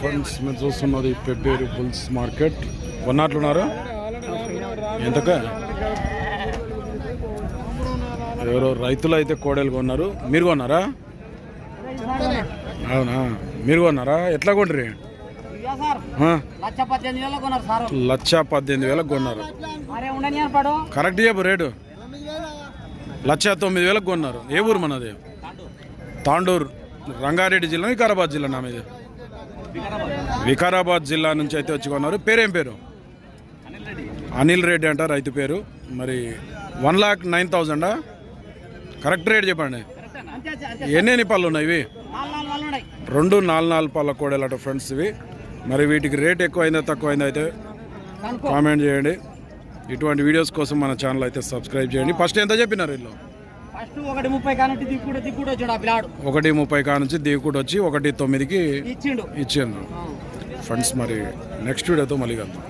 Friends మీరు చూస్తున్నది Pebbair bulls market. కొన్నట్లున్నారు? ఎంతక? ఎవరో రైతులు అయితే కోడలు కొన్నారు. మీరు కొన్నారా? అవునా? మీరు కొన్నారా? ఎట్లా కొండ్రి లక్ష పద్దెనిమిది వేలకు కొన్నారు. కరెక్ట్ చెప్పు రేటు. లక్ష తొమ్మిది వేలకు కొన్నారు. ఏ ఊరు మనది? తాండూరు. రంగారెడ్డి జిల్లా వికారాబాద్ జిల్లా నా మీద? వికారాబాద్ జిల్లా నుంచి అయితే వచ్చి కొన్నారు. పేరేం పేరు? అనిల్ రెడ్డి అంట రైతు పేరు. మరి వన్ లాక్ నైన్ థౌజండా? కరెక్ట్ రేట్ చెప్పండి. ఎన్ని పళ్ళు ఉన్నాయి ఇవి? నాలుగు రెండు నాలుగు నాలుగు పళ్ళ కోడేలట ఫ్రెండ్స్ ఇవి. మరి వీటికి రేట్ ఎక్కువైందో తక్కువైందో అయితే కామెంట్ చేయండి. ఇటువంటి వీడియోస్ కోసం మన ఛానల్ అయితే సబ్స్క్రైబ్ చేయండి. ఫస్ట్ ఎంత చెప్పినారు వీళ్ళు? ఫస్ట్ ఒకటి ముప్పై కానుంటి దిక్కుడు దిక్కుడు వచ్చాడు ఆ పిల్లాడు. ఒకటి ముప్పై కా నుంచి దీకుడు వచ్చి ఒకటి తొమ్మిదికి ఇచ్చిండు. ఫ్రెండ్స్ మరి నెక్స్ట్ వీడియోతో మళ్ళీ కలుద్దాం.